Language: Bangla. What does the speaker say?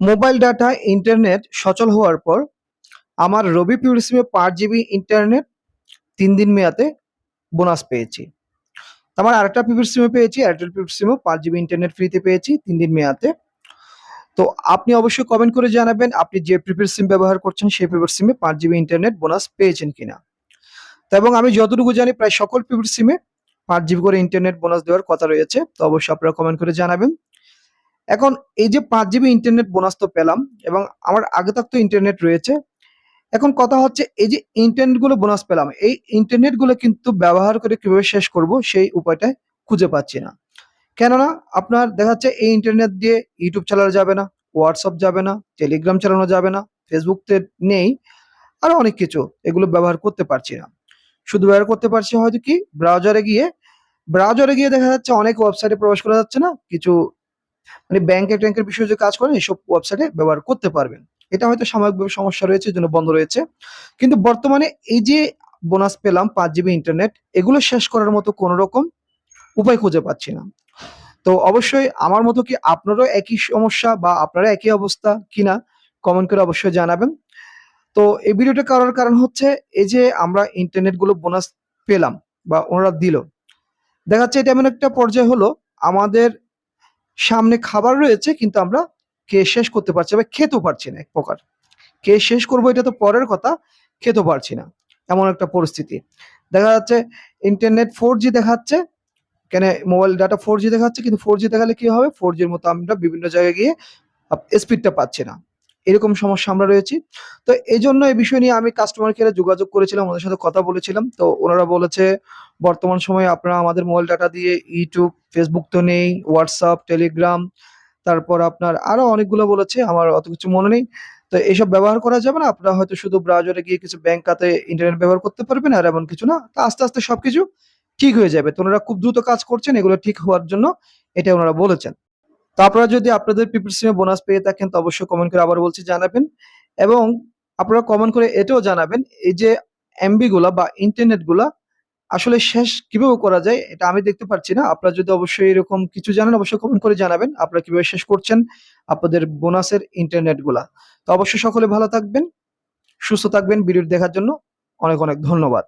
মোবাইল ডাটা, ইন্টারনেট সচল হওয়ার পর আমার রবি পিউর সিমে পাঁচ জিবি ইন্টারনেট তিন দিন মেয়াদে বোনাস পেয়েছি। আমার আরেকটা পিপুর সিমে পেয়েছি, এয়ারটেল পিপুর সিমও পাঁচ জিবি ইন্টারনেট ফ্রিতে পেয়েছি তিন দিন মেয়াদে। তো আপনি অবশ্যই কমেন্ট করে জানাবেন, আপনি যে প্রিপেড সিম ব্যবহার করছেন সেই প্রিপেড সিমে পাঁচ জিবি ইন্টারনেট বোনাস পেয়েছেন কিনা। তো এবং আমি যতটুকু জানি, প্রায় সকল প্রিপেড সিমে পাঁচ জিবি করে ইন্টারনেট বোনাস দেওয়ার কথা রয়েছে, তো অবশ্যই আপনারা কমেন্ট করে জানাবেন। এখন এই যে পাঁচ জিবি ইন্টারনেট বোনাস তো পেলাম এবং আমার আগে থাকতো ইন্টারনেট রয়েছে, এখন কথা হচ্ছে এই যে ইন্টারনেটগুলো বোনাস পেলাম, এই ইন্টারনেটগুলো কিন্তু ব্যবহার করে কীভাবে শেষ করব সেই উপায়টা খুঁজে পাচ্ছি না। কেননা আপনার দেখা যাচ্ছে এই ইন্টারনেট দিয়ে ইউটিউব চালানো যাবে না হোয়াটসঅ্যাপ যাবে না টেলিগ্রাম চালানো যাবে না ফেসবুক নেই, আরও অনেক কিছু এগুলো ব্যবহার করতে পারছি না। শুধু ব্যবহার করতে পারছি হয়তো কি ব্রাউজারে গিয়ে ব্রাউজারে গিয়ে দেখা যাচ্ছে অনেক ওয়েবসাইটে প্রবেশ করা যাচ্ছে না, কিছু মানে ব্যাংকের ট্যাঙ্কের বিষয়ে যে কাজ করেন, এইসব ওয়েবসাইটে ব্যবহার করতে পারবেন। এটা হয়তো সাময়িকভাবে সমস্যা রয়েছে জন্য বন্ধ রয়েছে। কিন্তু বর্তমানে এই যে বোনাস পেলাম, পাঁচ জিবি ইন্টারনেট এগুলো শেষ করার মতো কোনো রকম উপায় খুঁজে পাচ্ছি না। তো অবশ্যই আমার মতো কি আপনারও একই সমস্যা বা আপনারা একই অবস্থা কিনা কমেন্ট করে অবশ্যই জানাবেন। তো এই ভিডিওটা করার কারণ হচ্ছে, এই যে আমরা ইন্টারনেটগুলো বোনাস পেলাম বা ওনারা দিল, দেখা যাচ্ছে এটা এমন একটা পর্যায়ে হলো, আমাদের সামনে খাবার রয়েছে, কিন্তু আমরা কে শেষ করতে পারছি বা খেতেও পারছি না, এক প্রকার। কে শেষ করব এটা তো পরের কথা, খেতেও পারছি না, এমন একটা পরিস্থিতি। দেখা যাচ্ছে ইন্টারনেট ফোর জি দেখাচ্ছে, কেন মোবাইল ডাটা ফোর জি দেখাচ্ছে, কিন্তু ফোর জি দেখালে কি হবে? ফোর জির মতো আমরা বিভিন্ন জায়গায় গিয়ে স্পিডটা পাচ্ছি না। এরকম সমস্যা আমরা রয়েছি। তো এই জন্য এই বিষয় নিয়ে আমি কাস্টমার কেয়ারে যোগাযোগ করেছিলাম, ওদের সাথে কথা বলেছিলাম। তো ওনারা বলেছে, বর্তমান সময়ে আপনারা আমাদের মোবাইল ডাটা দিয়ে ইউটিউব ফেসবুক তো নেই হোয়াটসঅ্যাপ টেলিগ্রাম তারপর আপনার আরও অনেকগুলো বলেছে, আমার অত কিছু মনে নেই। তো এইসব ব্যবহার করা যাবে না, আপনারা হয়তো শুধু ব্রাউজারে গিয়ে কিছু ব্যাংক খাতে ইন্টারনেট ব্যবহার করতে পারবেন আর এমন কিছু না। তো আস্তে আস্তে সবকিছু ঠিক হয়ে যাবে। তো ওনারা খুব দ্রুত কাজ করছেন, এগুলো ঠিক হওয়ার জন্য এটা ওনারা বলেছেন। তো আপনারা যদি আপনাদের পিপিল সিমে বোনাস পেয়ে থাকেন, তো অবশ্যই কমেন্ট করে আবার বলছি জানাবেন। এবং আপনারা কমেন্ট করে এটাও জানাবেন, এই যে এমবি গুলা বা ইন্টারনেটগুলা আসলে শেষ কীভাবে করা যায়, এটা আমি দেখতে পাচ্ছি না। আপনারা যদি অবশ্যই এরকম কিছু জানেন, অবশ্যই কমেন্ট করে জানাবেন, আপনারা কীভাবে শেষ করছেন আপনাদের বোনাসের ইন্টারনেটগুলা। তো অবশ্যই সকলে ভালো থাকবেন, সুস্থ থাকবেন ভিডিও দেখার জন্য অনেক অনেক ধন্যবাদ।